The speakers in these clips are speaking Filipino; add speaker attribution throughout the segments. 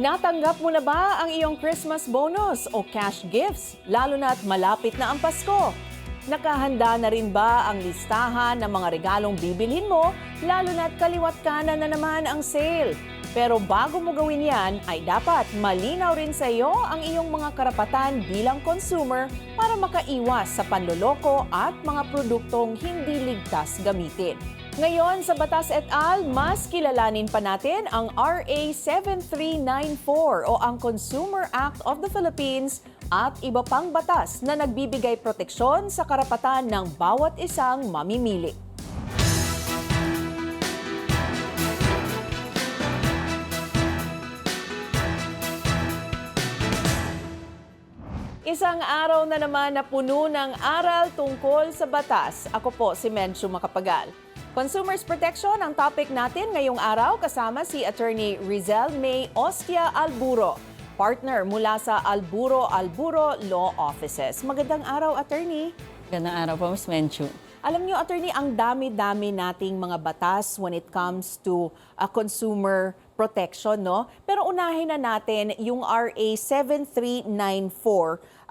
Speaker 1: Natanggap mo na ba ang iyong Christmas bonus o cash gifts, lalo na't malapit na ang Pasko? Nakahanda na rin ba ang listahan ng mga regalong bibilhin mo, lalo na't kaliwat kanan na naman ang sale? Pero bago mo gawin yan, ay dapat malinaw rin sa iyo ang iyong mga karapatan bilang consumer para makaiwas sa panloloko at mga produktong hindi ligtas gamitin. Ngayon sa Batas et al., mas kilalanin pa natin ang RA 7394 o ang Consumer Act of the Philippines at iba pang batas na nagbibigay proteksyon sa karapatan ng bawat isang mamimili. Isang araw na naman na puno ng aral tungkol sa batas. Ako po si Menchu Makapagal. Consumers Protection ang topic natin ngayong araw kasama si Attorney Rizel May Ostia Alburo, partner mula sa Alburo Alburo Law Offices. Magandang araw, Attorney.
Speaker 2: Gandang araw po, Ms. Menchu.
Speaker 1: Alam nyo, attorney, ang dami-dami nating mga batas when it comes to uh, consumer protection, no? Pero unahin na natin yung RA 7394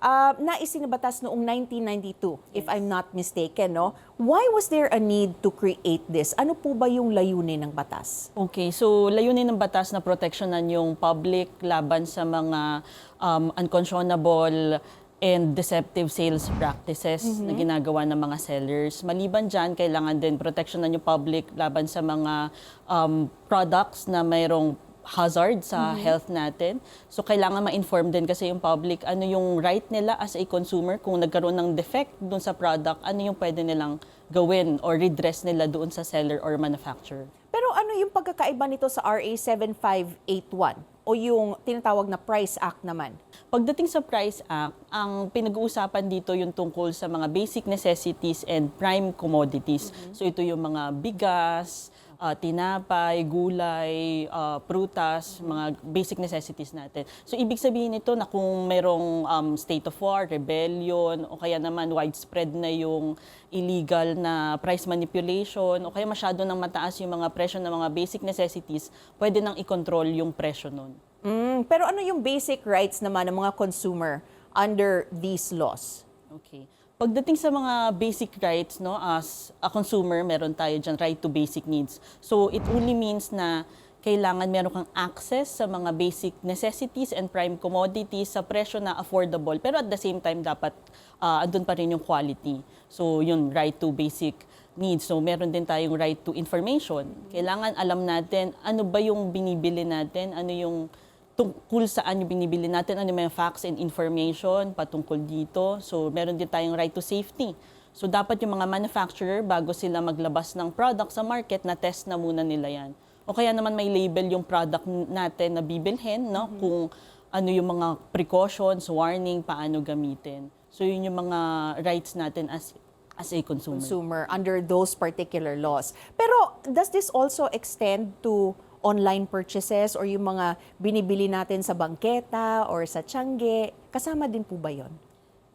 Speaker 1: uh, na isinabatas noong 1992, if I'm not mistaken, no? Why was there a need to create this? Ano po ba yung layunin ng batas?
Speaker 2: Okay, so layunin ng batas na proteksyonan yung public laban sa mga um, unconscionable and deceptive sales practices na ginagawa ng mga sellers. Maliban dyan, kailangan din proteksyonan yung public laban sa mga um, products na mayroong hazard sa health natin. So kailangan ma-inform din kasi yung public ano yung right nila as a consumer kung nagkaroon ng defect dun sa product, ano yung pwede nilang gawin or redress nila doon sa seller or manufacturer.
Speaker 1: Pero ano yung pagkakaiba nito sa RA 7581 o yung tinatawag na Price Act naman?
Speaker 2: Pagdating sa Price Act, ang pinag-uusapan dito yung tungkol sa mga basic necessities and prime commodities. So ito yung mga bigas, ah, tinapay, gulay, ah, prutas, mga basic necessities natin. So ibig sabihin nito na kung merong um, state of war, rebellion, o kaya naman widespread na yung illegal na price manipulation, o kaya masyado nang mataas yung mga presyo ng mga basic necessities, pwede nang i-control yung presyo nun.
Speaker 1: Mm, pero ano yung basic rights naman ng mga consumer under these laws?
Speaker 2: Okay. Pagdating sa mga basic rights, no, as a consumer, meron tayo dyan right to basic needs. So it only means na kailangan meron kang access sa mga basic necessities and prime commodities sa presyo na affordable. Pero at the same time, dapat uh, andun pa rin yung quality. So yun, right to basic needs. So meron din tayong right to information. Kailangan alam natin ano ba yung binibili natin, ano yung tungkol saan yung binibili natin, ano mga facts and information patungkol dito. So, meron din tayong right to safety. So, dapat yung mga manufacturer, bago sila maglabas ng product sa market, na test na muna nila yan. O kaya naman may label yung product natin na bibilhin, no? kung ano yung mga precautions, warning, paano gamitin. So, yun yung mga rights natin as as a consumer.
Speaker 1: consumer under those particular laws. Pero does this also extend to online purchases or yung mga binibili natin sa bangketa or sa tiyangge? Kasama din po ba yon?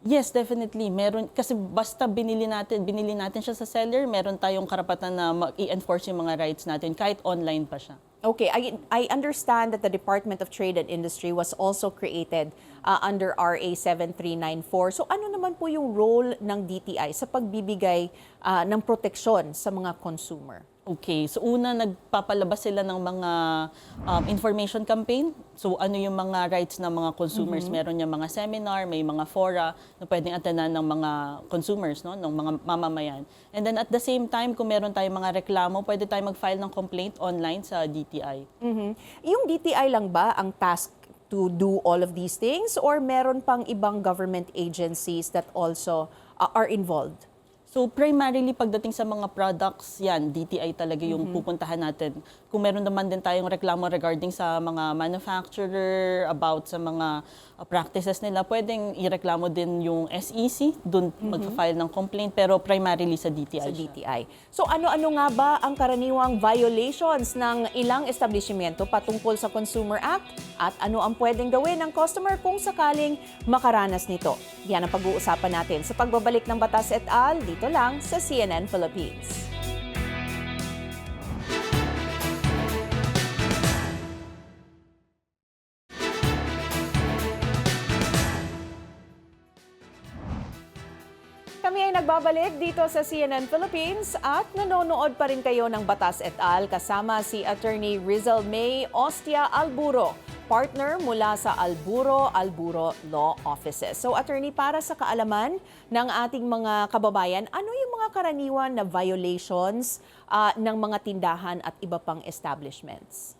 Speaker 2: Yes, definitely. Meron kasi basta binili natin, binili natin siya sa seller, meron tayong karapatan na mag-i-enforce yung mga rights natin kahit online pa siya.
Speaker 1: Okay, I, I understand that the Department of Trade and Industry was also created uh, under RA 7394. So ano naman po yung role ng DTI sa pagbibigay uh, ng proteksyon sa mga consumer?
Speaker 2: Okay, so una nagpapalabas sila ng mga um, information campaign. So ano yung mga rights ng mga consumers? Meron yung mga seminar, may mga fora na pwedeng attenan ng mga consumers, no, ng mga mamamayan. And then at the same time, kung meron tayong mga reklamo, pwede tayong mag-file ng complaint online sa DTI.
Speaker 1: Mhm. Yung DTI lang ba ang task to do all of these things or meron pang ibang government agencies that also uh, are involved?
Speaker 2: So primarily pagdating sa mga products, yan, DTI talaga yung pupuntahan natin. Kung meron naman din tayong reklamo regarding sa mga manufacturer, about sa mga uh, practices nila, pwedeng ireklamo din yung SEC, doon mag-file ng complaint, pero primarily sa DTI
Speaker 1: sa
Speaker 2: siya.
Speaker 1: DTI. So ano-ano nga ba ang karaniwang violations ng ilang establishmento patungkol sa Consumer Act at ano ang pwedeng gawin ng customer kung sakaling makaranas nito? Yan ang pag-uusapan natin sa pagbabalik ng Batas et al. dito dito lang sa CNN Philippines. Kami ay nagbabalik dito sa CNN Philippines at nanonood pa rin kayo ng Batas et al. kasama si Attorney Rizal May Ostia Alburo partner mula sa Alburo Alburo Law Offices. So Attorney, para sa kaalaman ng ating mga kababayan, ano yung mga karaniwan na violations ah, ng mga tindahan at iba pang establishments?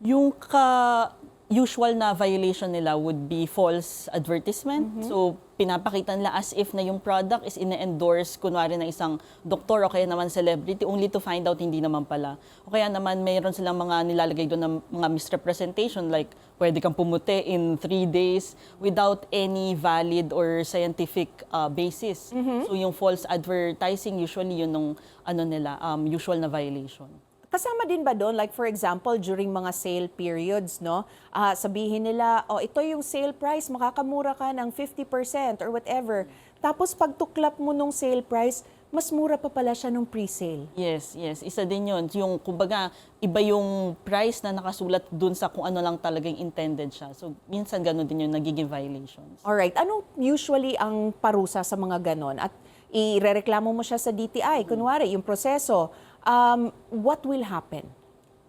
Speaker 2: Yung ka usual na violation nila would be false advertisement. So, pinapakita nila as if na yung product is ine-endorse, kunwari ng isang doktor o kaya naman celebrity, only to find out hindi naman pala. O kaya naman mayroon silang mga nilalagay doon ng mga misrepresentation like pwede kang pumuti in three days without any valid or scientific uh, basis. So, yung false advertising, usually yun nung ano nila, um, usual na violation.
Speaker 1: Kasama din ba doon, like for example, during mga sale periods, no? Ah, sabihin nila, oh, ito yung sale price, makakamura ka ng 50% or whatever. Tapos pag tuklap mo nung sale price, mas mura pa pala siya nung pre-sale.
Speaker 2: Yes, yes. Isa din yun. Yung, kumbaga, iba yung price na nakasulat dun sa kung ano lang talagang intended siya. So, minsan ganun din yung nagiging violations.
Speaker 1: Alright, ano usually ang parusa sa mga ganon? At irereklamo mo siya sa DTI, kunwari, yung proseso, um, what will happen?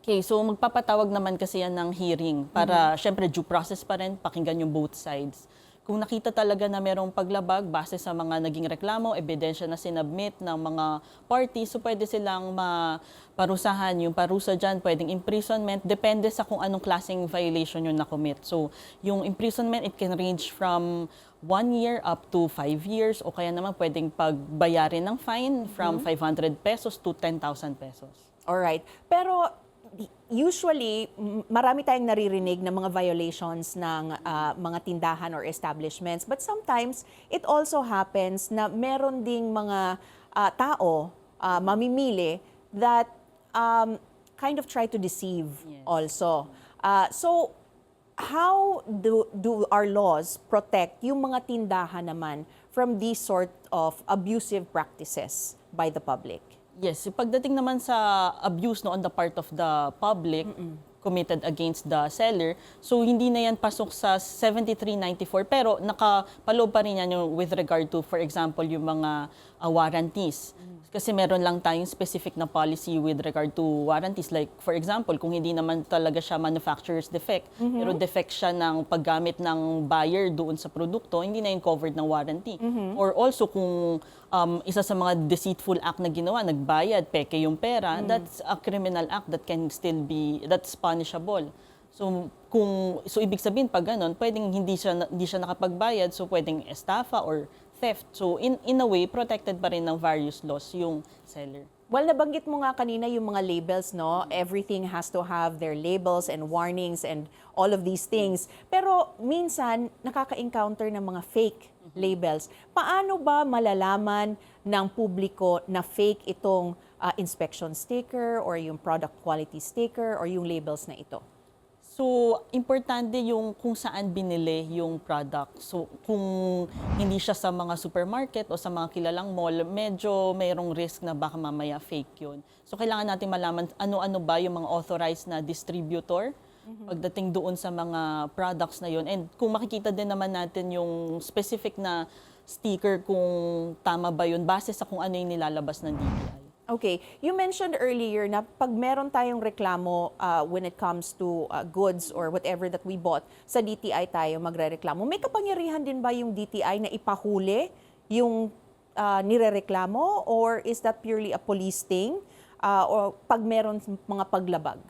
Speaker 2: Okay, so magpapatawag naman kasi yan ng hearing para, syempre, due process pa rin, pakinggan yung both sides. Kung nakita talaga na merong paglabag base sa mga naging reklamo, ebidensya na sinubmit ng mga parties, so pwede silang maparusahan. Yung parusa dyan, pwedeng imprisonment, depende sa kung anong klaseng violation yung nakomit. So, yung imprisonment, it can range from one year up to five years, o kaya naman pwedeng pagbayarin ng fine from 500 pesos to 10,000 pesos.
Speaker 1: Alright. Pero usually, marami tayong naririnig ng mga violations ng ah, mga tindahan or establishments. But sometimes, it also happens na meron ding mga ah, tao, ah, mamimili, that um, kind of try to deceive
Speaker 2: Yes.
Speaker 1: also. Ah, so, how do, do our laws protect yung mga tindahan naman from these sort of abusive practices by the public?
Speaker 2: Yes, pagdating naman sa abuse no on the part of the public committed against the seller, so hindi na yan pasok sa 7394 pero nakapaloob pa rin yan yung with regard to for example yung mga uh, warranties. Kasi meron lang tayong specific na policy with regard to warranties. Like, for example, kung hindi naman talaga siya manufacturer's defect, pero defect siya ng paggamit ng buyer doon sa produkto, hindi na yun covered ng warranty. Or also, kung um, isa sa mga deceitful act na ginawa, nagbayad, peke yung pera, that's a criminal act that can still be, that's punishable. So kung so ibig sabihin pag ganun, pwedeng hindi siya hindi siya nakapagbayad, so pwedeng estafa or theft. So in in a way protected pa rin ng various laws yung seller.
Speaker 1: Well, nabanggit mo nga kanina yung mga labels, no? Everything has to have their labels and warnings and all of these things. Pero minsan, nakaka-encounter ng mga fake labels. Paano ba malalaman ng publiko na fake itong ah, inspection sticker or yung product quality sticker or yung labels na ito?
Speaker 2: So, importante yung kung saan binili yung product. So, kung hindi siya sa mga supermarket o sa mga kilalang mall, medyo mayroong risk na baka mamaya fake yun. So, kailangan natin malaman ano-ano ba yung mga authorized na distributor pagdating doon sa mga products na yun. And kung makikita din naman natin yung specific na sticker kung tama ba yun base sa kung ano yung nilalabas ng DTI.
Speaker 1: Okay, you mentioned earlier na pag meron tayong reklamo uh, when it comes to uh, goods or whatever that we bought, sa DTI tayo magrereklamo. May kapangyarihan din ba yung DTI na ipahuli yung uh, nirereklamo or is that purely a police thing? Uh, or pag meron mga paglabag?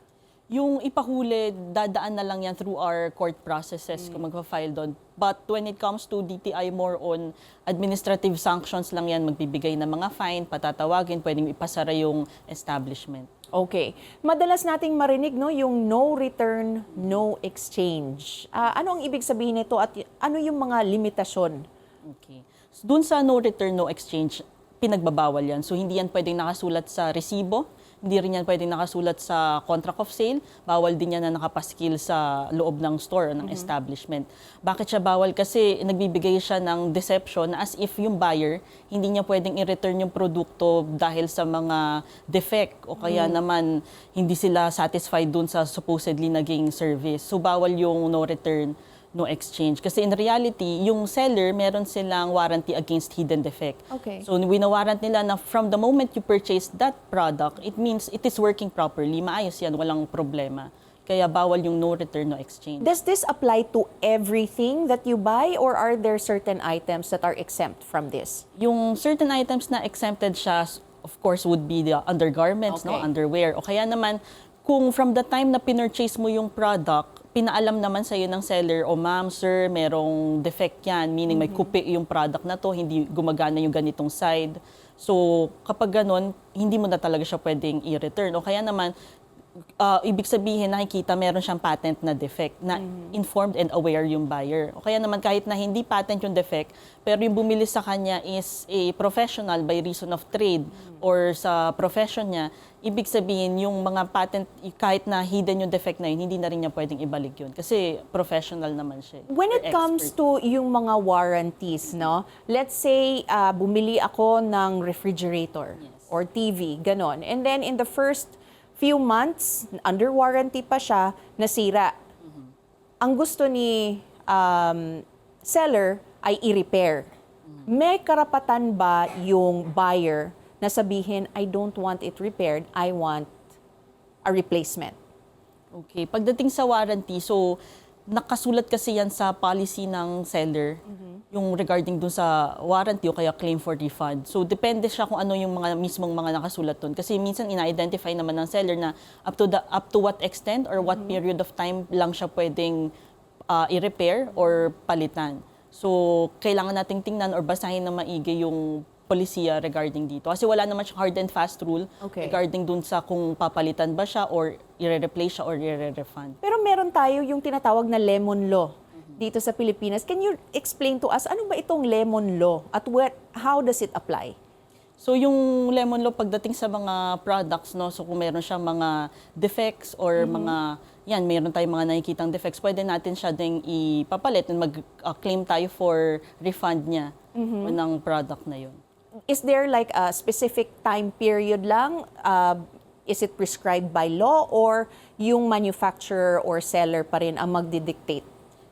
Speaker 2: Yung ipahuli, dadaan na lang yan through our court processes kung magpa-file doon. But when it comes to DTI, more on administrative sanctions lang yan, magbibigay ng mga fine, patatawagin, pwedeng ipasara yung establishment.
Speaker 1: Okay. Madalas nating marinig no yung no return, no exchange. Ah, ano ang ibig sabihin nito at ano yung mga limitasyon?
Speaker 2: Okay. So, dun sa no return, no exchange, pinagbabawal yan. So, hindi yan pwedeng nakasulat sa resibo, hindi rin yan pwedeng nakasulat sa contract of sale, bawal din yan na nakapaskil sa loob ng store ng establishment. Bakit siya bawal? Kasi nagbibigay siya ng deception as if yung buyer, hindi niya pwedeng i-return yung produkto dahil sa mga defect o kaya naman hindi sila satisfied dun sa supposedly naging service. So, bawal yung no return, no exchange. Kasi in reality, yung seller, meron silang warranty against hidden defect.
Speaker 1: Okay.
Speaker 2: So, winawarrant nila na from the moment you purchase that product, it means it is working properly. Maayos yan, walang problema. Kaya bawal yung no return, no exchange.
Speaker 1: Does this apply to everything that you buy or are there certain items that are exempt from this?
Speaker 2: Yung certain items na exempted siya, of course, would be the undergarments, no,
Speaker 1: Okay.
Speaker 2: underwear. O kaya naman, kung from the time na pinurchase mo yung product, pinaalam naman sa'yo ng seller, o ma'am, sir, merong defect yan, meaning may kupi yung product na to, hindi gumagana yung ganitong side. So, kapag ganun, hindi mo na talaga siya pwedeng i-return. O kaya naman, uh, ibig sabihin nakikita meron siyang patent na defect na informed and aware yung buyer. O kaya naman kahit na hindi patent yung defect, pero yung bumili sa kanya is a professional by reason of trade or sa profession niya, ibig sabihin yung mga patent, kahit na hidden yung defect na yun, hindi na rin niya pwedeng ibalik yun. Kasi professional naman siya. eh.
Speaker 1: When it
Speaker 2: Or
Speaker 1: comes
Speaker 2: expert.
Speaker 1: to yung mga warranties, no? Let's say ah, bumili ako ng refrigerator or TV, ganon. And then in the first few months, under warranty pa siya, nasira. Ang gusto ni um, seller ay i-repair. May karapatan ba yung buyer na sabihin, I don't want it repaired, I want a replacement?
Speaker 2: Okay. Pagdating sa warranty, so nakasulat kasi yan sa policy ng seller, yung regarding dun sa warranty o kaya claim for refund. So depende siya kung ano yung mga mismong mga nakasulat dun. Kasi minsan ina-identify naman ng seller na up to the up to what extent or what period of time lang siya pwedeng uh, i-repair or palitan. So kailangan nating tingnan or basahin na maigi yung polisiya regarding dito. Kasi wala naman siyang hard and fast rule
Speaker 1: Okay.
Speaker 2: regarding dun sa kung papalitan ba siya or i-replace siya or i-refund.
Speaker 1: Pero meron tayo yung tinatawag na lemon law dito sa Pilipinas. Can you explain to us, ano ba itong lemon law at what, how does it apply?
Speaker 2: So yung lemon law pagdating sa mga products no so kung meron siyang mga defects or mga yan meron tayong mga nakikitang defects pwede natin siya ding ipapalit and mag-claim tayo for refund niya ng product na yun.
Speaker 1: Is there like a specific time period lang? Uh, is it prescribed by law or yung manufacturer or seller pa rin ang magdidictate?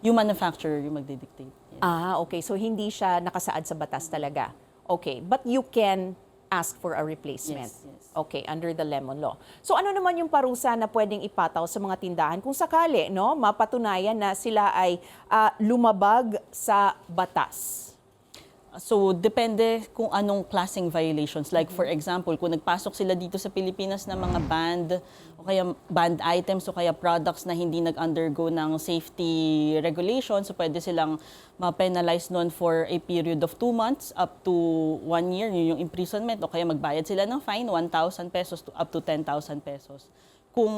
Speaker 2: Yung manufacturer yung magdidictate. Yes.
Speaker 1: Ah, okay. So hindi siya nakasaad sa batas talaga. Okay. But you can ask for a replacement.
Speaker 2: Yes, yes.
Speaker 1: Okay, under the lemon law. So ano naman yung parusa na pwedeng ipataw sa mga tindahan kung sakali, no, mapatunayan na sila ay ah, lumabag sa batas?
Speaker 2: So, depende kung anong klaseng violations. Like, for example, kung nagpasok sila dito sa Pilipinas na mga banned o kaya banned items o kaya products na hindi nag-undergo ng safety regulations, so pwede silang ma-penalize noon for a period of two months up to one year, yun yung imprisonment, o kaya magbayad sila ng fine, 1,000 pesos to up to 10,000 pesos. Kung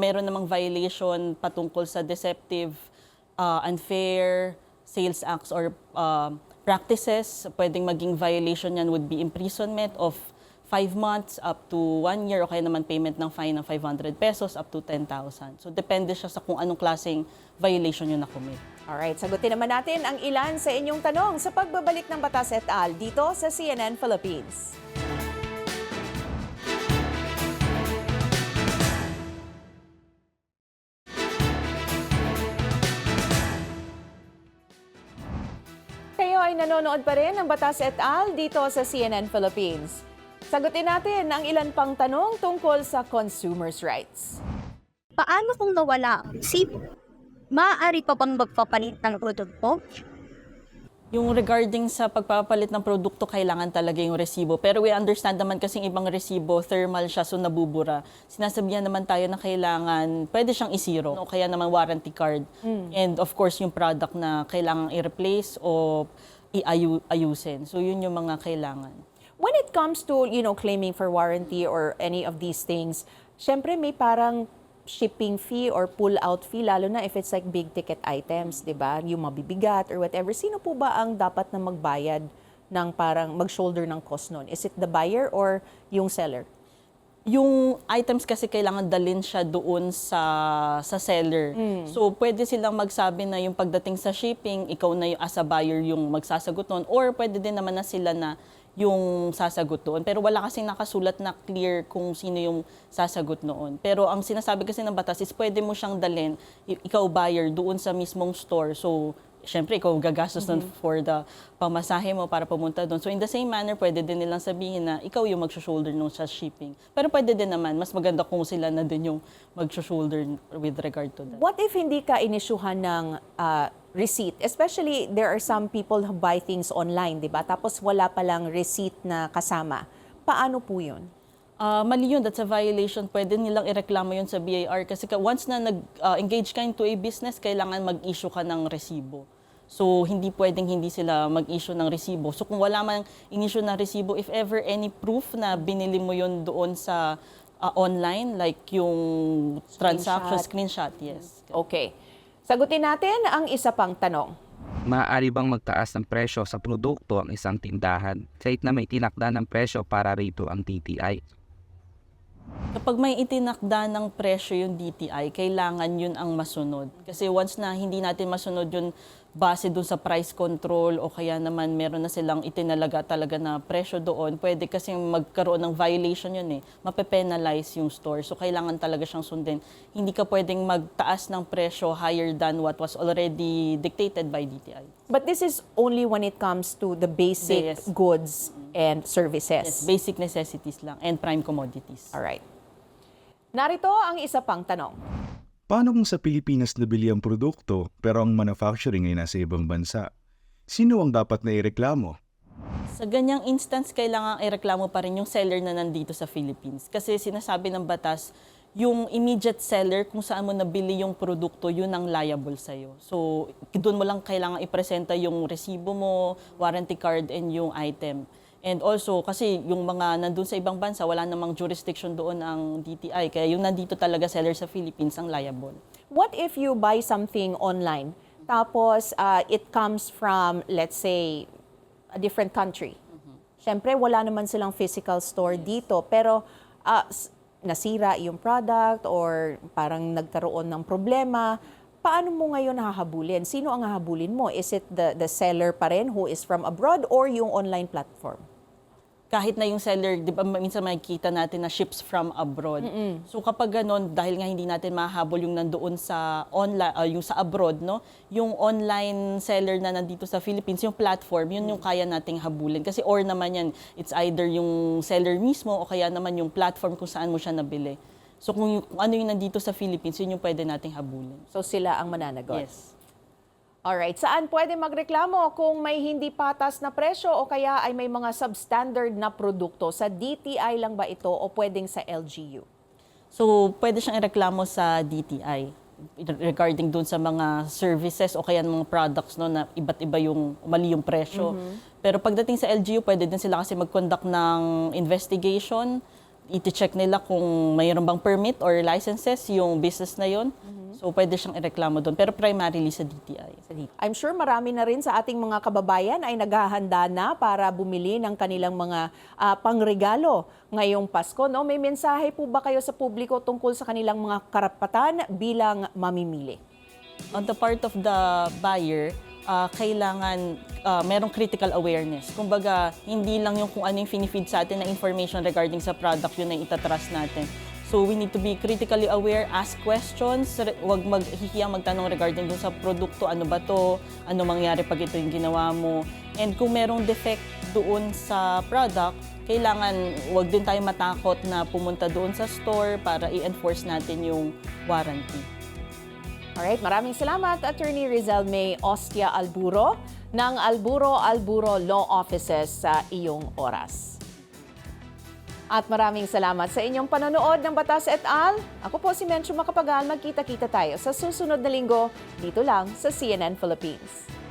Speaker 2: meron namang violation patungkol sa deceptive, uh, unfair sales acts or uh, practices, pwedeng maging violation yan would be imprisonment of 5 months up to 1 year o kaya naman payment ng fine ng 500 pesos up to 10,000. So depende siya sa kung anong klaseng violation yung nakomit.
Speaker 1: Alright, sagutin naman natin ang ilan sa inyong tanong sa pagbabalik ng Batas et al. dito sa CNN Philippines. Ay nanonood pa rin ng Batas et al. dito sa CNN Philippines. Sagutin natin ang ilan pang tanong tungkol sa consumers' rights.
Speaker 3: Paano kung nawala ang? Maaari pa bang magpapalit ng produkto?
Speaker 2: Yung regarding sa pagpapalit ng produkto, kailangan talaga yung resibo. Pero we understand naman kasing ibang resibo, thermal siya, so nabubura. Sinasabihan naman tayo na kailangan, pwede siyang isiro, o kaya naman warranty card. And of course, yung product na kailangan i-replace o i-ayusin. So yun yung mga kailangan.
Speaker 1: when it comes to, you know, claiming for warranty or any of these things, syempre may parang shipping fee or pull-out fee, lalo na if it's like big ticket items, di ba? Yung mabibigat or whatever. Sino po ba ang dapat na magbayad ng parang mag-shoulder ng cost nun? Is it the buyer or yung seller?
Speaker 2: Yung items kasi kailangan dalin siya doon sa sa seller. So pwede silang magsabi na yung pagdating sa shipping, ikaw na yung as a buyer yung magsasagot noon or pwede din naman na sila na yung sasagot doon. Pero wala kasing nakasulat na clear kung sino yung sasagot noon. Pero ang sinasabi kasi ng batas is pwede mo siyang dalhin, i- ikaw buyer, doon sa mismong store. So, syempre, ikaw gagastos nun for the pamasahe mo para pumunta doon. So, in the same manner, pwede din nilang sabihin na ikaw yung mag-shoulder nung sa shipping. Pero pwede din naman, mas maganda kung sila na din yung mag-shoulder with regard to that.
Speaker 1: What if hindi ka inisyuhan ng ah, receipt? Especially, there are some people who buy things online, di ba? Tapos wala palang receipt na kasama. Paano po yun?
Speaker 2: Ah, mali yun, that's a violation. Pwede nilang ireklamo yun sa BIR kasi ka, once na nag-engage ka into a business, kailangan mag-issue ka ng resibo. So, hindi pwedeng hindi sila mag-issue ng resibo. So, kung wala man in-issue ng resibo, if ever any proof na binili mo yun doon sa ah, online, like yung transaction screenshot, yes.
Speaker 1: Okay. Sagutin natin ang isa pang tanong.
Speaker 4: Maaari bang magtaas ng presyo sa produkto ang isang tindahan kahit na may tinakda ng presyo para rito ang TTI?
Speaker 2: Kapag may itinakda ng presyo yung DTI, kailangan yun ang masunod. Kasi once na hindi natin masunod yun base dun sa price control o kaya naman meron na silang itinalaga talaga na presyo doon, pwede kasi magkaroon ng violation yun eh. Mape-penalize yung store. So kailangan talaga siyang sundin. Hindi ka pwedeng magtaas ng presyo higher than what was already dictated by DTI.
Speaker 1: But this is only when it comes to the basic
Speaker 2: Yes.
Speaker 1: goods and services.
Speaker 2: Yes, basic necessities lang and prime commodities.
Speaker 1: Alright. Narito ang isa pang tanong.
Speaker 5: Paano kung sa Pilipinas nabili ang produkto pero ang manufacturing ay nasa ibang bansa? Sino ang dapat na ireklamo?
Speaker 2: Sa ganyang instance, kailangan ireklamo pa rin yung seller na nandito sa Philippines. Kasi sinasabi ng batas, yung immediate seller kung saan mo nabili yung produkto, yun ang liable sa'yo. So, doon mo lang kailangan ipresenta yung resibo mo, warranty card, and yung item. And also, kasi yung mga nandun sa ibang bansa, wala namang jurisdiction doon ang DTI. Kaya yung nandito talaga seller sa Philippines ang liable.
Speaker 1: What if you buy something online, tapos ah, it comes from, let's say, a different country? Siyempre, wala naman silang physical store dito, pero s- nasira yung product or parang nagkaroon ng problema, paano mo ngayon hahabulin? Sino ang hahabulin mo? Is it the, the seller pa rin who is from abroad or yung online platform?
Speaker 2: Kahit na yung seller, di ba minsan makikita natin na ships from abroad. So kapag ganun, dahil nga hindi natin mahabol yung nandoon sa online, ah, yung sa abroad, no? Yung online seller na nandito sa Philippines, yung platform, yun yung kaya nating habulin. Kasi or naman yan, it's either yung seller mismo o kaya naman yung platform kung saan mo siya nabili. So kung, yung- kung ano yung nandito sa Philippines, yun yung pwede nating habulin.
Speaker 1: So sila ang mananagot?
Speaker 2: Yes.
Speaker 1: Alright, saan pwede magreklamo kung may hindi patas na presyo o kaya ay may mga substandard na produkto? Sa DTI lang ba ito o pwedeng sa LGU?
Speaker 2: So, pwede siyang ireklamo sa DTI regarding dun sa mga services o kaya mga products no na iba't iba yung mali yung presyo. Pero pagdating sa LGU, pwede din sila kasi mag-conduct ng investigation, iti-check nila kung mayroon bang permit or licenses yung business na yon. So, pwede siyang ireklamo doon. Pero primarily sa DTI.
Speaker 1: I'm sure marami na rin sa ating mga kababayan ay naghahanda na para bumili ng kanilang mga ah, pangregalo ngayong Pasko. No? May mensahe po ba kayo sa publiko tungkol sa kanilang mga karapatan bilang mamimili?
Speaker 2: on the part of the buyer, ah, kailangan ah, merong critical awareness. Kumbaga, hindi lang yung kung ano yung finifeed sa atin na information regarding sa product, yun ang itatrust natin. So we need to be critically aware, ask questions, huwag maghihiyang magtanong regarding dun sa produkto, ano ba to, ano mangyari pag ito yung ginawa mo. And kung merong defect doon sa product, kailangan huwag din tayo matakot na pumunta doon sa store para i-enforce natin yung warranty.
Speaker 1: Alright, maraming salamat Attorney Rizal May Ostia Alburo ng Alburo Alburo Law Offices sa iyong oras. At maraming salamat sa inyong panonood ng Batas et al. Ako po si Mencho Makapagal. Magkita-kita tayo sa susunod na linggo dito lang sa CNN Philippines.